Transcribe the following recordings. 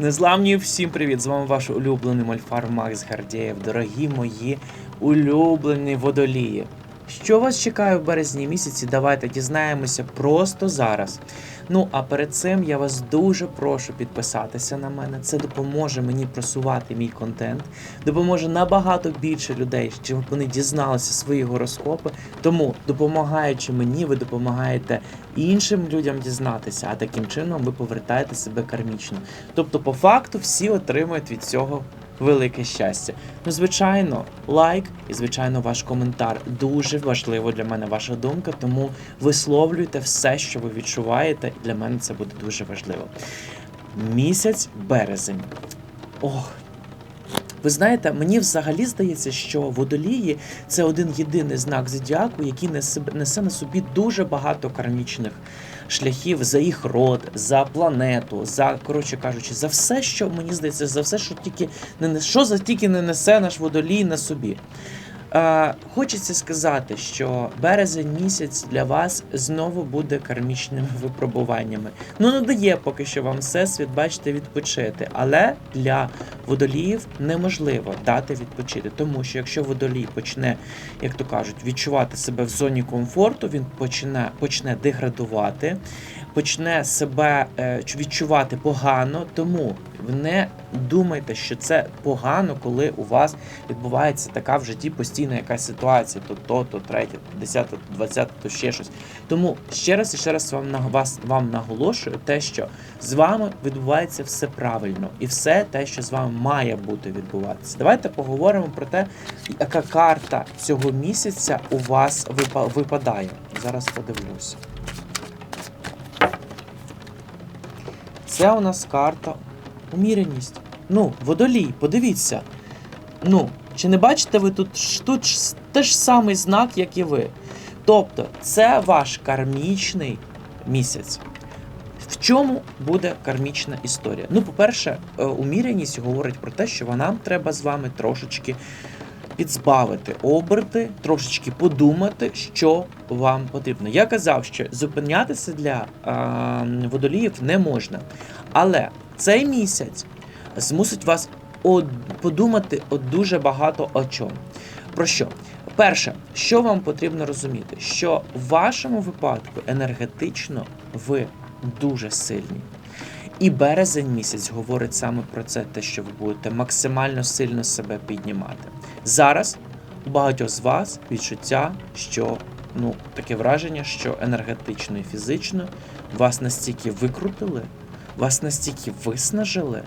Незламні, всім привіт! З вами ваш улюблений мольфар Макс Гардєєв. Дорогі мої улюблені водолії. Що вас чекає в березні місяці? Давайте дізнаємося просто зараз. Ну а перед цим я вас дуже прошу підписатися на мене. Це допоможе мені просувати мій контент, допоможе набагато більше людей, щоб вони дізналися свої гороскопи. Тому, допомагаючи мені, ви допомагаєте іншим людям дізнатися, а таким чином ви повертаєте себе кармічно. Тобто, по факту, всі отримують від цього велике щастя. Ну, звичайно, лайк і, звичайно, ваш коментар. Дуже важливо для мене ваша думка, тому висловлюйте все, що ви відчуваєте, для мене це буде дуже важливо. Місяць березень. Ох. Ви знаєте, мені взагалі здається, що водолії це один єдиний знак зодіаку, який несе, на собі дуже багато кармічних шляхів за їх род, за планету, за коротше кажучи, за все, що мені здається, за все, що тільки не що за тільки не несе наш водолій на собі. Е, хочеться сказати, що березень місяць для вас знову буде кармічними випробуваннями. Ну не дає поки що вам всесвіт, бачите, відпочити. Але для водоліїв неможливо дати відпочити, тому що якщо водолій почне, як то кажуть, відчувати себе в зоні комфорту, він почне, почне деградувати, почне себе е, відчувати погано. Тому не думайте, що це погано, коли у вас відбувається така в житті постійна якась ситуація, то то, то третє, то десяте, двадцяте, то ще щось. Тому ще раз і ще раз вам вас вам наголошую те, що з вами відбувається все правильно, і все те, що з вами має бути відбуватися. Давайте поговоримо про те, яка карта цього місяця у вас випадає. Зараз подивлюся. Це у нас карта уміреність. Ну, водолій, подивіться. Ну, чи не бачите ви тут, тут теж самий знак, як і ви. Тобто, це ваш кармічний місяць. В чому буде кармічна історія? Ну, по-перше, е, уміреність говорить про те, що нам треба з вами трошечки підзбавити оберти, трошечки подумати, що вам потрібно. Я казав, що зупинятися для е, водоліїв не можна. Але цей місяць змусить вас од- подумати от дуже багато о чому. Про що? Перше, що вам потрібно розуміти, що в вашому випадку енергетично ви дуже сильні. І березень місяць говорить саме про це, те, що ви будете максимально сильно себе піднімати. Зараз у багатьох з вас відчуття, що ну таке враження, що енергетично і фізично вас настільки викрутили, вас настільки виснажили,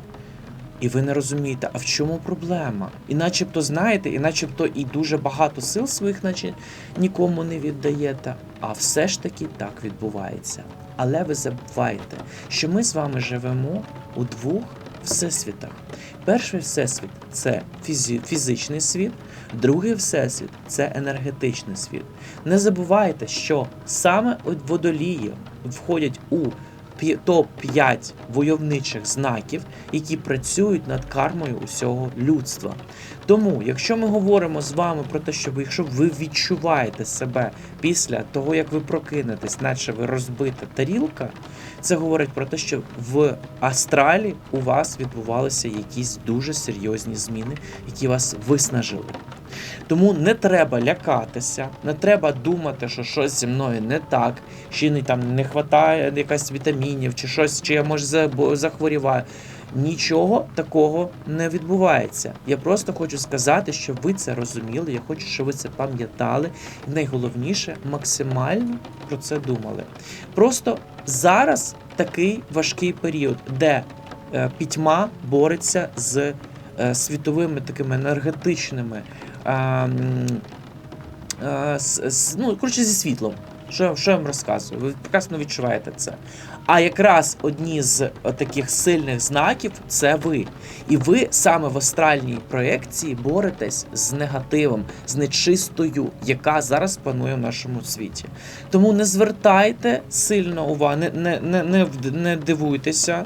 і ви не розумієте, а в чому проблема? І начебто знаєте, і начебто і дуже багато сил своїх, наче нікому не віддаєте. А все ж таки так відбувається. Але ви забувайте, що ми з вами живемо у двох всесвітах. Перший всесвіт це фізі- фізичний світ, другий всесвіт це енергетичний світ. Не забувайте, що саме водолії входять у топ-5 войовничих знаків, які працюють над кармою усього людства. Тому, якщо ми говоримо з вами про те, що ви, якщо ви відчуваєте себе після того, як ви прокинетесь, наче ви розбита тарілка, це говорить про те, що в астралі у вас відбувалися якісь дуже серйозні зміни, які вас виснажили. Тому не треба лякатися, не треба думати, що щось зі мною не так, чи не там не вистачає якась вітамінів, чи щось, чи я може захворіваю. Нічого такого не відбувається. Я просто хочу сказати, що ви це розуміли. Я хочу, щоб ви це пам'ятали, і найголовніше максимально про це думали. Просто зараз такий важкий період, де е, пітьма бореться з е, світовими такими енергетичними. е, е, з, з- ну, коротше, зі світлом. Що, що я вам розказую? Ви прекрасно відчуваєте це. А якраз одні з таких сильних знаків це ви. І ви саме в астральній проекції боретесь з негативом, з нечистою, яка зараз панує в нашому світі. Тому не звертайте сильно уваги, не, не, не, не, не дивуйтеся.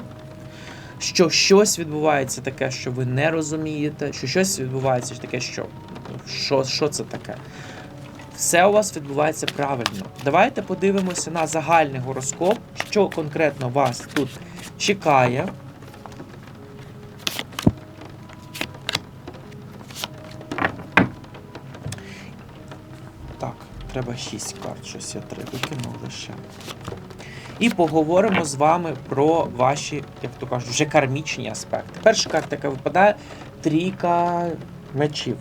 Що щось відбувається таке, що ви не розумієте, що щось відбувається таке, що, що, що це таке все у вас відбувається правильно. Давайте подивимося на загальний гороскоп, що конкретно вас тут чекає. Так, треба 6 карт, щось я три викинув лише. І поговоримо з вами про ваші, як то кажуть, вже кармічні аспекти. Перша карта, яка випадає трійка мечів.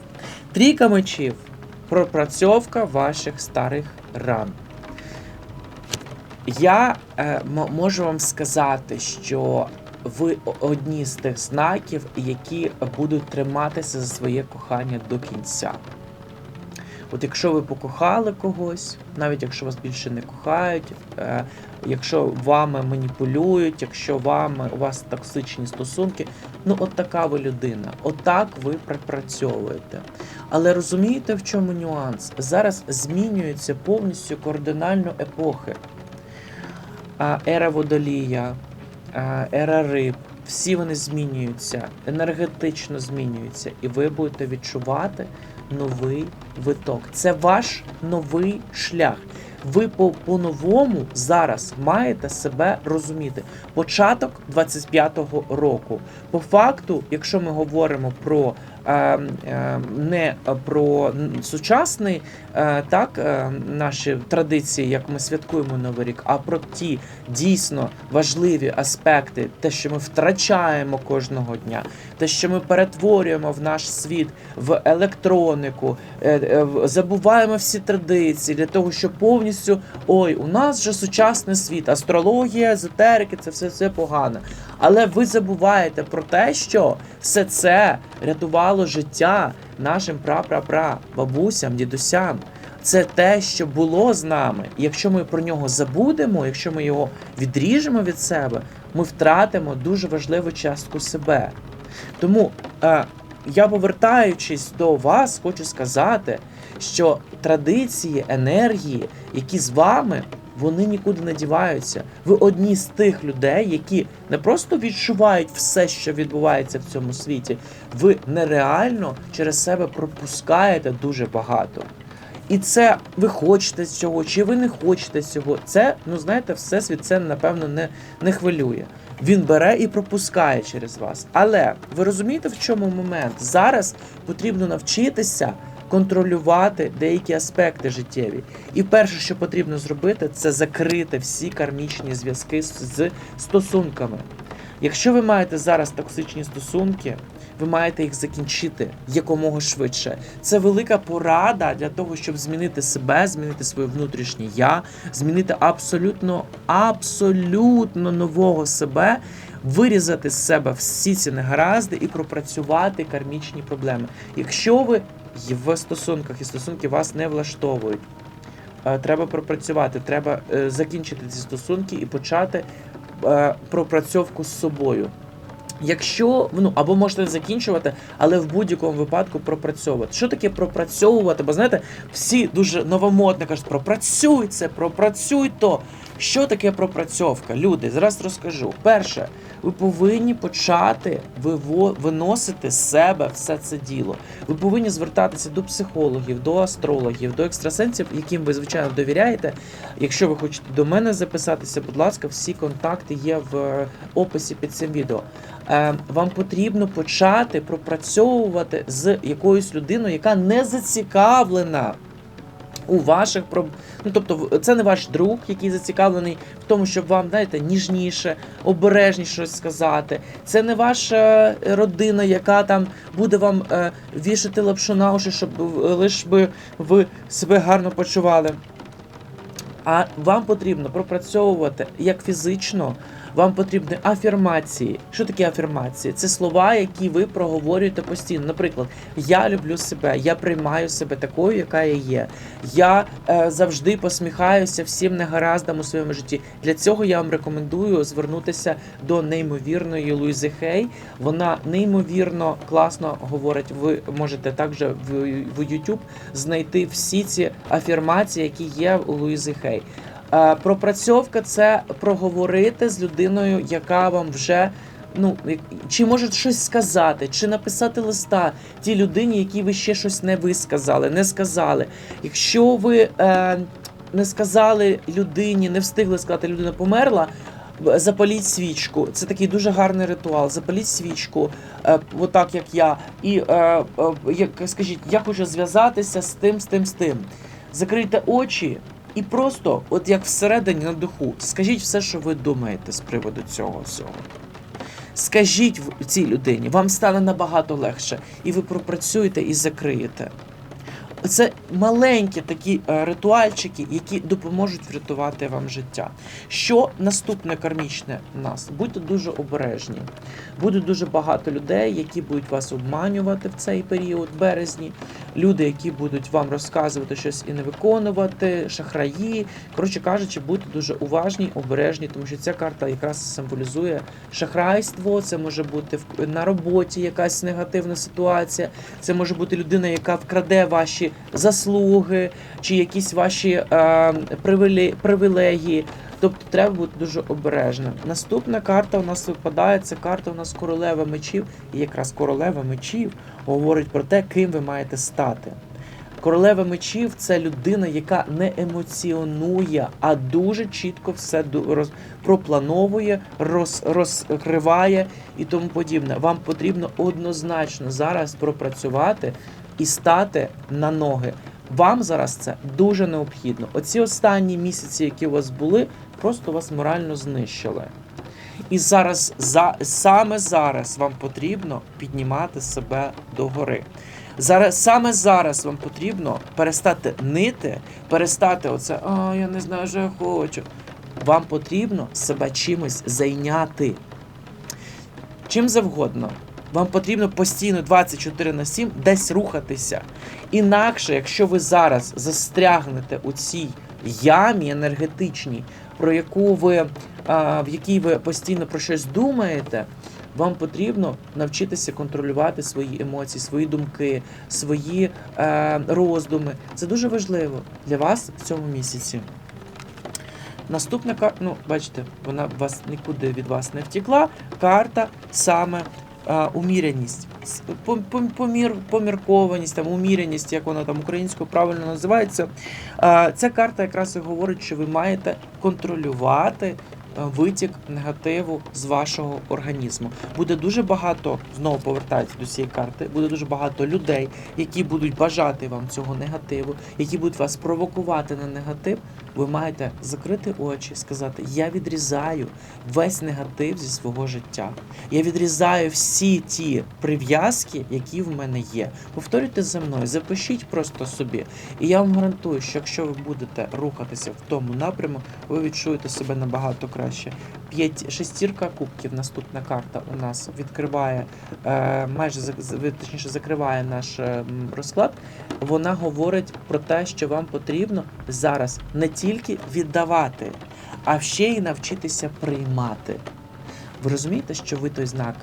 Трійка мечів пропрацьовка ваших старих ран. Я е, можу вам сказати, що ви одні з тих знаків, які будуть триматися за своє кохання до кінця. От якщо ви покохали когось, навіть якщо вас більше не кохають, е, якщо вами маніпулюють, якщо вами у вас токсичні стосунки, ну от така ви людина, отак ви пропрацьовуєте. Але розумієте, в чому нюанс? Зараз змінюється повністю кардинально епохи. Ера водолія, ера риб, всі вони змінюються, енергетично змінюються, і ви будете відчувати новий виток. Це ваш новий шлях. Ви по- по-новому зараз маєте себе розуміти. Початок 25-го року. По факту, якщо ми говоримо про не про сучасний е, так, е, наші традиції, як ми святкуємо Новий рік, а про ті дійсно важливі аспекти, те, що ми втрачаємо кожного дня, те, що ми перетворюємо в наш світ в електронику, е, е, забуваємо всі традиції для того, щоб повністю ой, у нас же сучасний світ, астрологія, езотерики, це все, все погано. Але ви забуваєте про те, що все це рятувало життя нашим пра-пра-пра, бабусям, дідусям. Це те, що було з нами. І якщо ми про нього забудемо, якщо ми його відріжемо від себе, ми втратимо дуже важливу частку себе. Тому е, я повертаючись до вас, хочу сказати, що традиції, енергії, які з вами, вони нікуди не діваються. Ви одні з тих людей, які не просто відчувають все, що відбувається в цьому світі, ви нереально через себе пропускаєте дуже багато. І це ви хочете цього, чи ви не хочете цього. Це, ну знаєте, всесвіт це напевно не, не хвилює. Він бере і пропускає через вас. Але ви розумієте, в чому момент? Зараз потрібно навчитися контролювати деякі аспекти життєві. І перше, що потрібно зробити, це закрити всі кармічні зв'язки з стосунками. Якщо ви маєте зараз токсичні стосунки, ви маєте їх закінчити якомога швидше. Це велика порада для того, щоб змінити себе, змінити своє внутрішнє я, змінити абсолютно, абсолютно нового себе, вирізати з себе всі ці негаразди і пропрацювати кармічні проблеми. Якщо ви в стосунках і стосунки вас не влаштовують, е, треба пропрацювати, треба е, закінчити ці стосунки і почати е, пропрацьовку з собою. Якщо ну або можете закінчувати, але в будь-якому випадку пропрацьовувати. Що таке пропрацьовувати? Бо знаєте, всі дуже новомодно кажуть, пропрацюй це, пропрацюй то. Що таке пропрацьовка? Люди, зараз розкажу. Перше, ви повинні почати виносити з себе все це діло. Ви повинні звертатися до психологів, до астрологів, до екстрасенсів, яким ви звичайно довіряєте. Якщо ви хочете до мене записатися, будь ласка, всі контакти є в е, описі під цим відео. Е, Вам потрібно почати пропрацьовувати з якоюсь людиною, яка не зацікавлена у ваших. Ну, тобто, це не ваш друг, який зацікавлений в тому, щоб вам, знаєте, ніжніше, обережніше щось сказати. Це не ваша родина, яка там буде вам е, вішати лапшу на уші, щоб е, лиш би ви себе гарно почували. А вам потрібно пропрацьовувати як фізично, вам потрібні афірмації. Що таке афірмації? Це слова, які ви проговорюєте постійно. Наприклад, я люблю себе, я приймаю себе такою, яка я є. Я е, завжди посміхаюся всім негараздам у своєму житті. Для цього я вам рекомендую звернутися до неймовірної Луїзи Хей. Вона неймовірно класно говорить. Ви можете також в, в YouTube знайти всі ці афірмації, які є у Луїзи Хей. Е, пропрацьовка це проговорити з людиною, яка вам вже. Ну, чи може щось сказати, чи написати листа тій людині, якій ви ще щось не висказали, не сказали. Якщо ви е, не сказали людині, не встигли сказати, людина померла. Запаліть свічку. Це такий дуже гарний ритуал. Запаліть свічку, е, отак як я. І е, е, скажіть, я хочу зв'язатися з тим, з тим, з тим. закрийте очі і просто, от як всередині на духу, скажіть все, що ви думаєте з приводу цього всього. Скажіть цій людині, вам стане набагато легше, і ви пропрацюєте і закриєте. Це маленькі такі е, ритуальчики, які допоможуть врятувати вам життя. Що наступне кармічне в нас? Будьте дуже обережні. Буде дуже багато людей, які будуть вас обманювати в цей період березні. Люди, які будуть вам розказувати щось і не виконувати, шахраї. Коротше кажучи, будьте дуже уважні, обережні, тому що ця карта якраз символізує шахрайство. Це може бути на роботі якась негативна ситуація. Це може бути людина, яка вкраде ваші заслуги чи якісь ваші е, привіле- привілегії. Тобто треба бути дуже обережним. Наступна карта у нас випадає. Це карта у нас королева мечів. І якраз королева мечів говорить про те, ким ви маєте стати. Королева мечів це людина, яка не емоціонує, а дуже чітко все роз, проплановує, роз, розкриває і тому подібне. Вам потрібно однозначно зараз пропрацювати і стати на ноги. Вам зараз це дуже необхідно. Оці останні місяці, які у вас були, просто вас морально знищили. І зараз, за, саме зараз вам потрібно піднімати себе догори. Зараз, саме зараз вам потрібно перестати нити, перестати оце, а я не знаю, що я хочу. Вам потрібно себе чимось зайняти. Чим завгодно. Вам потрібно постійно 24 на 7 десь рухатися. Інакше, якщо ви зараз застрягнете у цій ямі енергетичній, про яку ви, а, в якій ви постійно про щось думаєте, вам потрібно навчитися контролювати свої емоції, свої думки, свої е, роздуми. Це дуже важливо для вас в цьому місяці. Наступна карта, ну, бачите, вона вас нікуди від вас не втекла. Карта саме уміряність, помір, поміркованість, там, уміряність, як вона там українською правильно називається. Ця карта якраз і говорить, що ви маєте контролювати витік негативу з вашого організму. Буде дуже багато, знову повертається до цієї карти, буде дуже багато людей, які будуть бажати вам цього негативу, які будуть вас провокувати на негатив. Ви маєте закрити очі, сказати: Я відрізаю весь негатив зі свого життя. Я відрізаю всі ті прив'язки, які в мене є. Повторюйте за мною, запишіть просто собі. І я вам гарантую, що якщо ви будете рухатися в тому напрямку, ви відчуєте себе набагато краще. П'ять шестірка кубків, наступна карта у нас відкриває е, майже точніше закриває наш е, розклад. Вона говорить про те, що вам потрібно зараз не тільки віддавати, а ще й навчитися приймати. Ви розумієте, що ви той знак,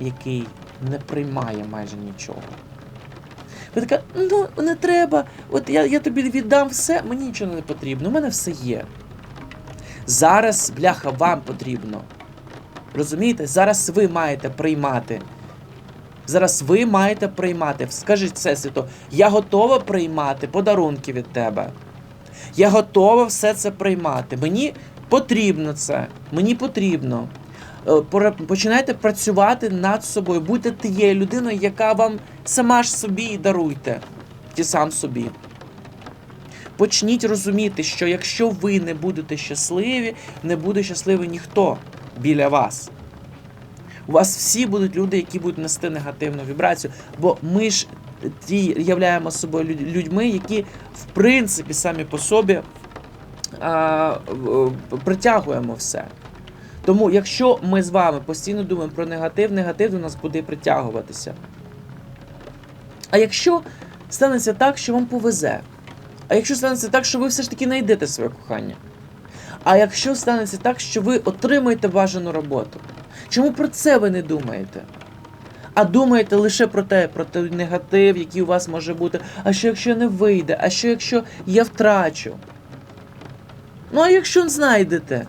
який не приймає майже нічого. Ви така, ну не треба, от я, я тобі віддам все, мені нічого не потрібно, у мене все є. Зараз, бляха, вам потрібно. Розумієте? Зараз ви маєте приймати. Зараз ви маєте приймати. Скажіть Всесвіту, я готова приймати подарунки від тебе. Я готова все це приймати. Мені потрібно це. Мені потрібно. Е, Починайте працювати над собою. Будьте тією людиною, яка вам сама ж собі даруйте. Ті сам собі. Почніть розуміти, що якщо ви не будете щасливі, не буде щасливий ніхто біля вас. У вас всі будуть люди, які будуть нести негативну вібрацію, бо ми ж ті являємо собою людьми, які в принципі самі по собі а, притягуємо все. Тому, якщо ми з вами постійно думаємо про негатив, негатив до нас буде притягуватися. А якщо станеться так, що вам повезе, а якщо станеться так, що ви все ж таки знайдете своє кохання, а якщо станеться так, що ви отримаєте бажану роботу, чому про це ви не думаєте? А думаєте лише про те, про той негатив, який у вас може бути, а що якщо не вийде, а що якщо я втрачу? Ну, а якщо знайдете?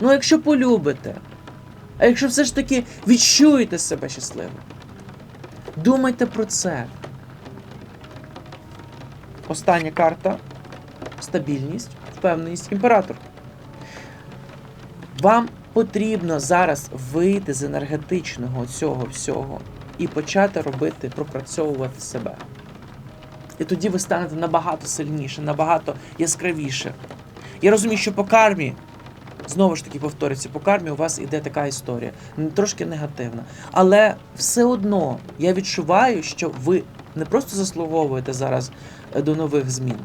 Ну, а якщо полюбите? А якщо все ж таки відчуєте себе щасливим? Думайте про це. Остання карта стабільність, впевненість, імператор. Вам потрібно зараз вийти з енергетичного цього всього і почати робити, пропрацьовувати себе. І тоді ви станете набагато сильніше, набагато яскравіше. Я розумію, що по кармі, знову ж таки повторюється, по кармі у вас іде така історія, трошки негативна. Але все одно я відчуваю, що ви не просто заслуговуєте зараз е, до нових змін.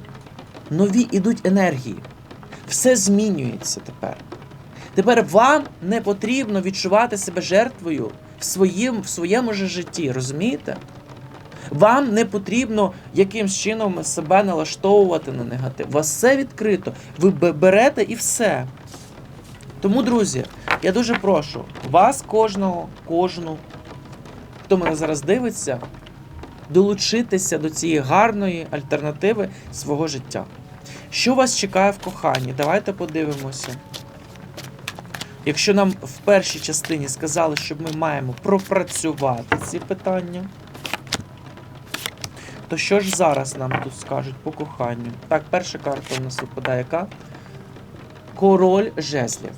Нові ідуть енергії. Все змінюється тепер. Тепер вам не потрібно відчувати себе жертвою в, своїм, в своєму же житті, розумієте? Вам не потрібно якимсь чином себе налаштовувати на негатив. У вас все відкрито. Ви берете і все. Тому, друзі, я дуже прошу вас, кожного, кожну, хто мене зараз дивиться, долучитися до цієї гарної альтернативи свого життя. Що вас чекає в коханні? Давайте подивимося. Якщо нам в першій частині сказали, що ми маємо пропрацювати ці питання, то що ж зараз нам тут скажуть по коханню? Так, перша карта у нас випадає яка? Король жезлів.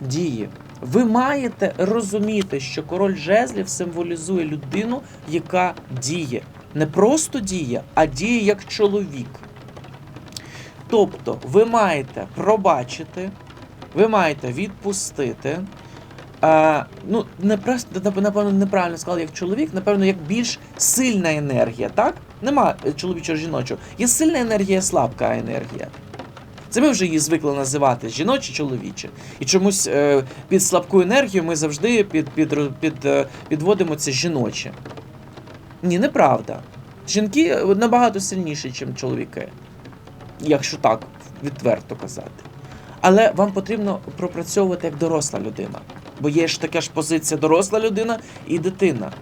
Діє. Ви маєте розуміти, що король жезлів символізує людину, яка діє. Не просто діє, а діє як чоловік. Тобто, ви маєте пробачити, ви маєте відпустити. А, ну, не просто, напевно, неправильно сказали, як чоловік, напевно, як більш сильна енергія, так? Нема чоловічого жіночого. Є сильна енергія, слабка енергія. Це ми вже її звикли називати жіноче, чоловіче. І чомусь е, під слабку енергію ми завжди під, під, під, е, підводимо це жіноче. Ні, неправда. Жінки е, набагато сильніші, ніж чоловіки. Якщо так відверто казати. Але вам потрібно пропрацьовувати як доросла людина. Бо є ж така ж позиція доросла людина і дитина.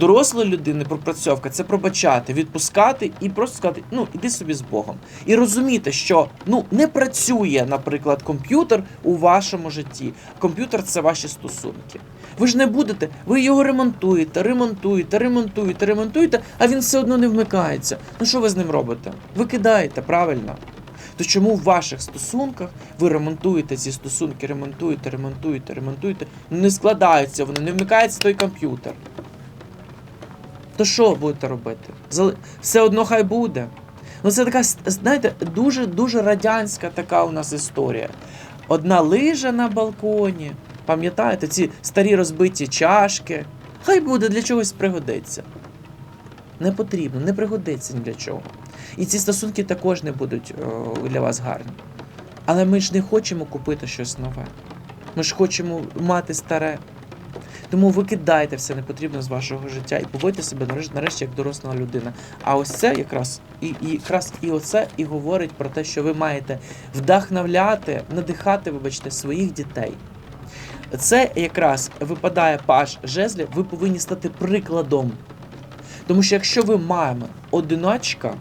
Доросла людини пропрацьовка це пробачати, відпускати і просто сказати, ну іди собі з Богом. І розуміти, що ну не працює, наприклад, комп'ютер у вашому житті. Комп'ютер це ваші стосунки. Ви ж не будете, ви його ремонтуєте, ремонтуєте, ремонтуєте, ремонтуєте, а він все одно не вмикається. Ну що ви з ним робите? Ви кидаєте, правильно? То чому в ваших стосунках ви ремонтуєте ці стосунки, ремонтуєте, ремонтуєте, ремонтуєте, не складаються вони, не вмикається той комп'ютер. То що будете робити? Все одно хай буде. Ну це така, знаєте, дуже дуже радянська така у нас історія. Одна лижа на балконі. Пам'ятаєте, ці старі розбиті чашки. Хай буде для чогось пригодиться. Не потрібно, не пригодиться ні для чого. І ці стосунки також не будуть о, для вас гарні. Але ми ж не хочемо купити щось нове. Ми ж хочемо мати старе. Тому викидайте все непотрібне з вашого життя і поводьте себе нарешті, нарешті як доросла людина. А ось це якраз і, і якраз і оце і говорить про те, що ви маєте вдохновляти, надихати, вибачте, своїх дітей. Це якраз випадає паш жезлів, ви повинні стати прикладом. Тому що якщо ви мама одиначка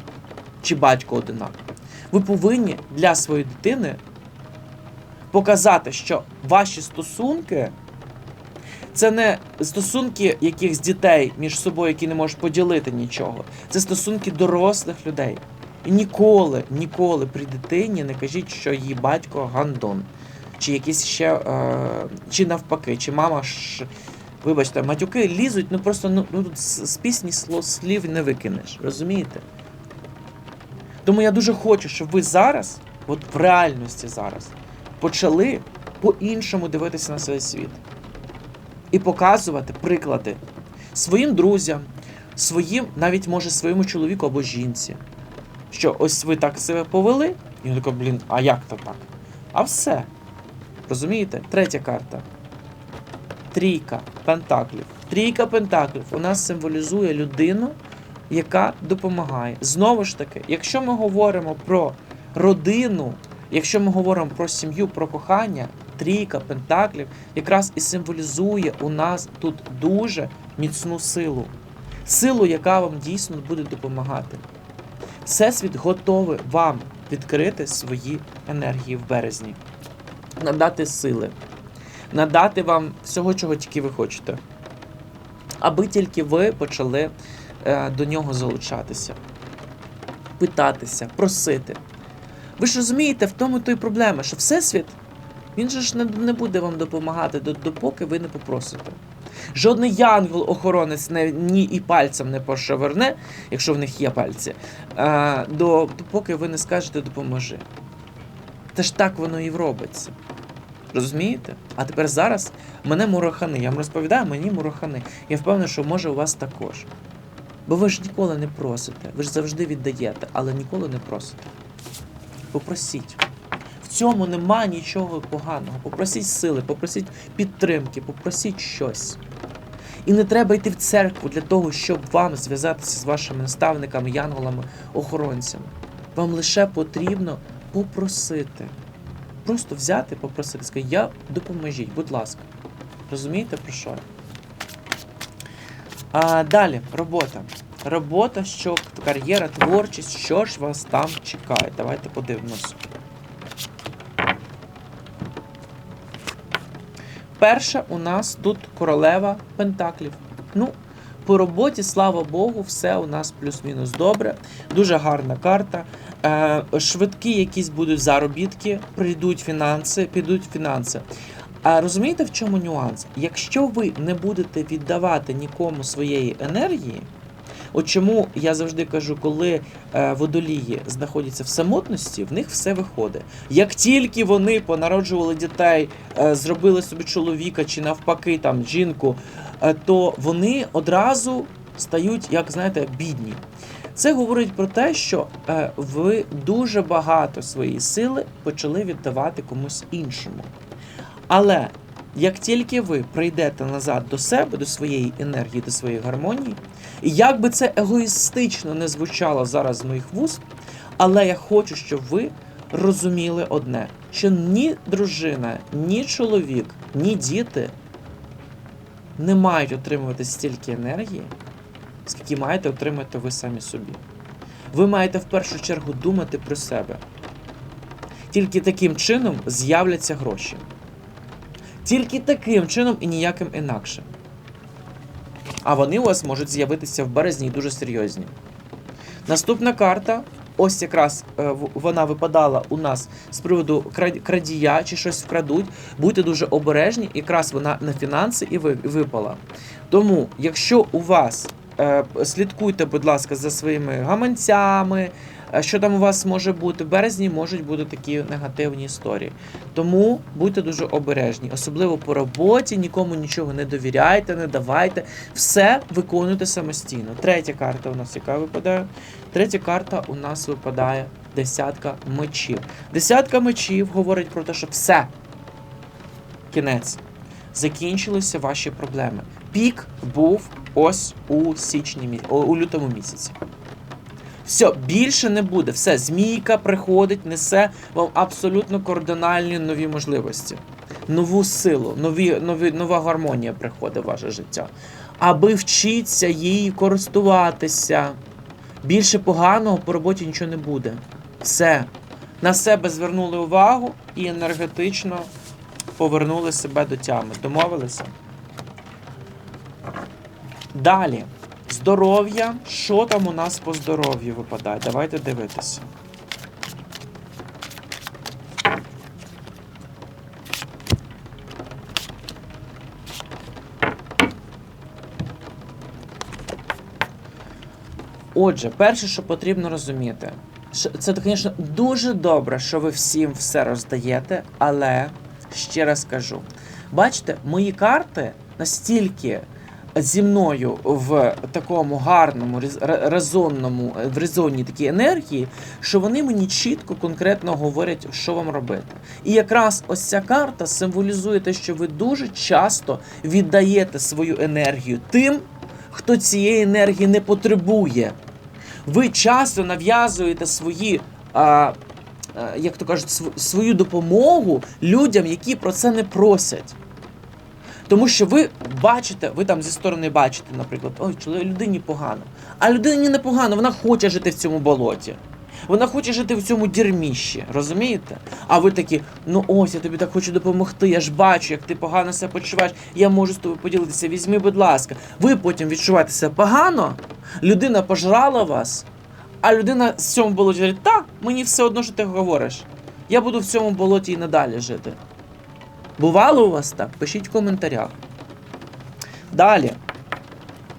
чи батько одинак, ви повинні для своєї дитини показати, що ваші стосунки це не стосунки якихось дітей між собою, які не можуть поділити нічого. Це стосунки дорослих людей. І ніколи, ніколи при дитині не кажіть, що її батько гандон. Чи якісь ще. Е, чи навпаки, чи мама ж. Вибачте, матюки лізуть, ну просто ну, ну з, з пісні слів не викинеш, розумієте? Тому я дуже хочу, щоб ви зараз, от в реальності зараз, почали по-іншому дивитися на цей світ і показувати приклади своїм друзям, своїм, навіть може своєму чоловіку або жінці. Що ось ви так себе повели, і він такий, блін, а як то так? А все. Розумієте? Третя карта. Трійка пентаклів. Трійка пентаклів у нас символізує людину, яка допомагає. Знову ж таки, якщо ми говоримо про родину, якщо ми говоримо про сім'ю, про кохання, трійка пентаклів якраз і символізує у нас тут дуже міцну силу. Силу, яка вам дійсно буде допомагати. Всесвіт готовий вам відкрити свої енергії в березні, надати сили, надати вам всього, чого тільки ви хочете. Аби тільки ви почали е, до нього залучатися, питатися, просити. Ви ж розумієте, в тому то й проблема, що Всесвіт він же ж не, не буде вам допомагати допоки ви не попросите. Жодний янгол-охоронець не, ні і пальцем не пошеверне, якщо в них є пальці, е, до, поки ви не скажете допоможи. Та ж так воно і робиться. Розумієте? А тепер зараз мене мурахани. Я вам розповідаю, мені мурахани. Я впевнений, що може у вас також. Бо ви ж ніколи не просите, ви ж завжди віддаєте, але ніколи не просите. Попросіть. В цьому нема нічого поганого. Попросіть сили, попросіть підтримки, попросіть щось. І не треба йти в церкву для того, щоб вам зв'язатися з вашими наставниками, янголами, охоронцями. Вам лише потрібно попросити. Просто взяти, попросити, сказати, я допоможіть, будь ласка. Розумієте про що? А далі, робота. Робота, що кар'єра, творчість, що ж вас там чекає? Давайте подивимось. Перша у нас тут королева Пентаклів. Ну, по роботі, слава Богу, все у нас плюс-мінус добре. Дуже гарна карта. Е, швидкі якісь будуть заробітки, прийдуть фінанси, підуть фінанси. А розумієте, в чому нюанс? Якщо ви не будете віддавати нікому своєї енергії, от чому я завжди кажу, коли е, водолії знаходяться в самотності, в них все виходить. Як тільки вони понароджували дітей, е, зробили собі чоловіка чи навпаки там жінку, е, то вони одразу стають, як знаєте, бідні. Це говорить про те, що ви дуже багато своєї сили почали віддавати комусь іншому. Але як тільки ви прийдете назад до себе, до своєї енергії, до своєї гармонії, і як би це егоїстично не звучало зараз з моїх вуст, але я хочу, щоб ви розуміли одне: що ні дружина, ні чоловік, ні діти не мають отримувати стільки енергії, скільки маєте отримати ви самі собі. Ви маєте в першу чергу думати про себе. Тільки таким чином з'являться гроші. Тільки таким чином і ніяким інакше. А вони у вас можуть з'явитися в березні і дуже серйозні. Наступна карта. Ось якраз е, вона випадала у нас з приводу крадія чи щось вкрадуть. Будьте дуже обережні, якраз вона на фінанси і ви- випала. Тому, якщо у вас е, слідкуйте, будь ласка, за своїми гаманцями, що там у вас може бути. В березні можуть бути такі негативні історії. Тому будьте дуже обережні, особливо по роботі, нікому нічого не довіряйте, не давайте. Все виконуйте самостійно. Третя карта у нас яка випадає? Третя карта у нас випадає десятка мечів. Десятка мечів говорить про те, що все. Кінець. Закінчилися ваші проблеми. Пік був ось у січні у лютому місяці. Все, більше не буде. Все, змійка приходить, несе вам абсолютно кардинальні нові можливості, нову силу, нові, нові, нова гармонія приходить в ваше життя. Аби вчіться їй користуватися. Більше поганого по роботі нічого не буде. Все. На себе звернули увагу і енергетично повернули себе до тями. Домовилися? Далі. Здоров'я. Що там у нас по здоров'ю випадає? Давайте дивитися. Отже, перше, що потрібно розуміти, це, звісно, дуже добре, що ви всім все роздаєте, але ще раз кажу: бачите, мої карти настільки зі мною в такому гарному, резонному, е, в резонній такій енергії, що вони мені чітко, конкретно говорять, що вам робити. І якраз ось ця карта символізує те, що ви дуже часто віддаєте свою енергію тим, хто цієї енергії не потребує. Ви часто нав'язуєте свої. А, е, як то кажуть, свою допомогу людям, які про це не просять. Тому що ви бачите, ви там зі сторони бачите, наприклад, ой, чоловік людині погано. А людині не погано, вона хоче жити в цьому болоті. Вона хоче жити в цьому дірміщі, розумієте? А ви такі, ну ось я тобі так хочу допомогти, я ж бачу, як ти погано себе почуваєш, я можу з тобою поділитися, візьми, будь ласка. Ви потім відчуваєте себе погано, людина пожрала вас, а людина з цьому болоті говорить, та, мені все одно, що ти говориш. Я буду в цьому болоті і надалі жити. Бувало у вас так? Пишіть в коментарях. Далі.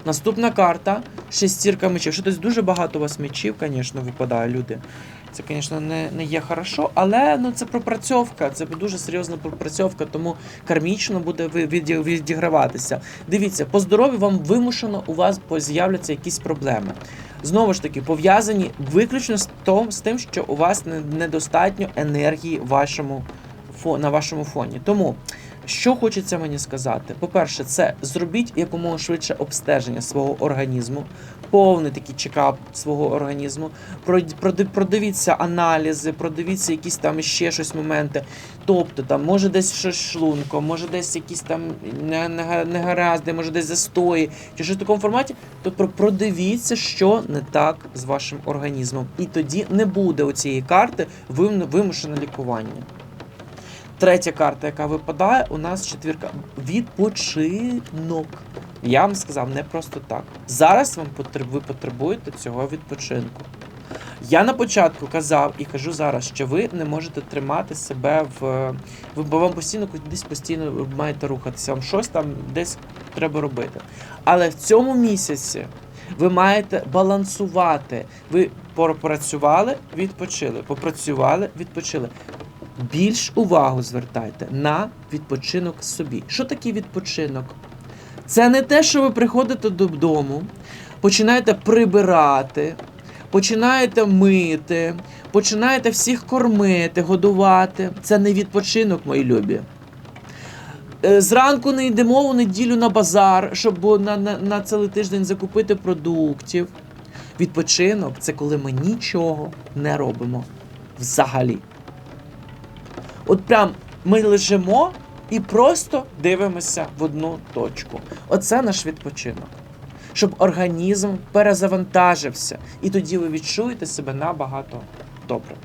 Наступна карта шестірка мечів. Що тобто дуже багато у вас мечів, звісно, випадає, люди. Це, звісно, не, не є хорошо, але ну, це пропрацьовка, це дуже серйозна пропрацьовка, тому кармічно буде відіграватися. Дивіться, по здоров'ю вам вимушено у вас з'являться якісь проблеми. Знову ж таки, пов'язані виключно з, том, з тим, що у вас недостатньо енергії в вашому, на вашому фоні. Тому. Що хочеться мені сказати? По-перше, це зробіть якомога швидше обстеження свого організму, повний такий чекап свого організму. Продивіться аналізи, продивіться якісь там ще щось моменти. Тобто, там може десь щось з шлунком, може десь якісь там не- нега- негаразди, може десь застої, чи щось в такому форматі. То про- продивіться, що не так з вашим організмом. І тоді не буде у цієї карти вим- вимушене лікування. Третя карта, яка випадає, у нас четвірка. Відпочинок. Я вам сказав не просто так. Зараз вам потреб... ви потребуєте цього відпочинку. Я на початку казав і кажу зараз, що ви не можете тримати себе в. Ви, бо вам постійно кудись постійно маєте рухатися, вам щось там десь треба робити. Але в цьому місяці ви маєте балансувати. Ви попрацювали, відпочили, попрацювали, відпочили більш увагу звертайте на відпочинок собі. Що таке відпочинок? Це не те, що ви приходите додому, починаєте прибирати, починаєте мити, починаєте всіх кормити, годувати. Це не відпочинок, мої любі. Е, Зранку не йдемо у неділю на базар, щоб на, на, на цілий тиждень закупити продуктів. Відпочинок це коли ми нічого не робимо взагалі. От прям ми лежимо і просто дивимося в одну точку. Оце наш відпочинок. Щоб організм перезавантажився, і тоді ви відчуєте себе набагато добре.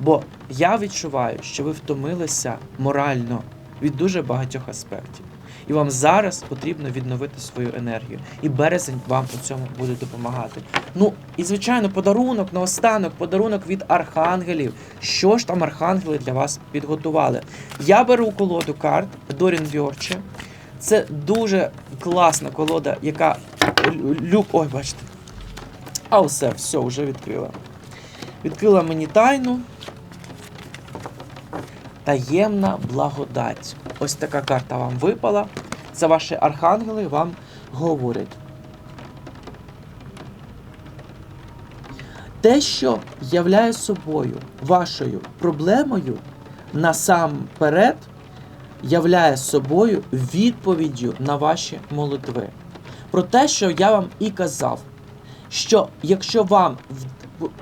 Бо я відчуваю, що ви втомилися морально від дуже багатьох аспектів. І вам зараз потрібно відновити свою енергію. І березень вам у цьому буде допомагати. Ну і звичайно, подарунок наостанок, подарунок від архангелів. Що ж там архангели для вас підготували? Я беру колоду карт Дорін Вьорче. Це дуже класна колода, яка лю- люб. Ой, бачите. А все, все, вже відкрила. Відкрила мені тайну. Таємна благодать. Ось така карта вам випала. Це ваші архангели вам говорять. Те, що являє собою вашою проблемою, насамперед являє собою відповіддю на ваші молитви. Про те, що я вам і казав, що якщо вам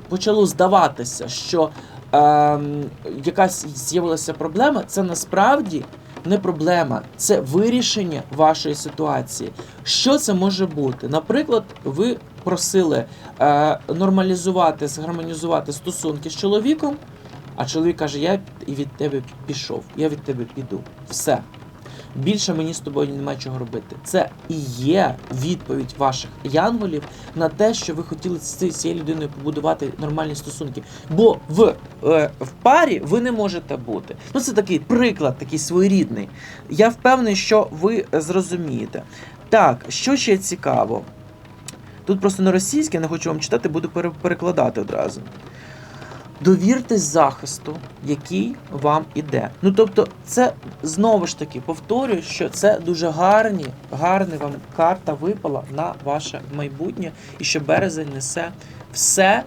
почало здаватися, що ем, якась з'явилася проблема, це насправді не проблема, це вирішення вашої ситуації. Що це може бути? Наприклад, ви просили е, нормалізувати, згармонізувати стосунки з чоловіком, а чоловік каже: Я і від тебе пішов, я від тебе піду. Все. Більше мені з тобою немає чого робити. Це і є відповідь ваших янголів на те, що ви хотіли з цією людиною побудувати нормальні стосунки. Бо в, е, в парі ви не можете бути. Ну це такий приклад, такий своєрідний. Я впевнений, що ви зрозумієте. Так, що ще цікаво? Тут просто на російське, не хочу вам читати, буду пере- перекладати одразу. Довіртесь захисту, який вам іде. Ну тобто, це знову ж таки повторюю, що це дуже гарні, гарна вам карта випала на ваше майбутнє, і що березень несе все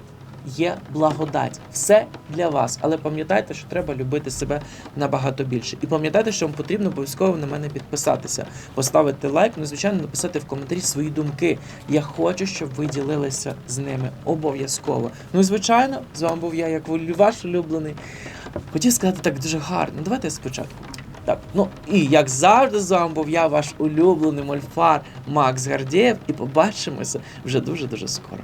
є благодать, все для вас. Але пам'ятайте, що треба любити себе набагато більше. І пам'ятайте, що вам потрібно обов'язково на мене підписатися, поставити лайк, ну звичайно, написати в коментарі свої думки. Я хочу, щоб ви ділилися з ними обов'язково. Ну і звичайно, з вами був я, як ваш улюблений. Хотів сказати так дуже гарно. Давайте спочатку. Так, ну і як завжди з вами був я, ваш улюблений мольфар Макс Гардєєв, і побачимося вже дуже дуже скоро.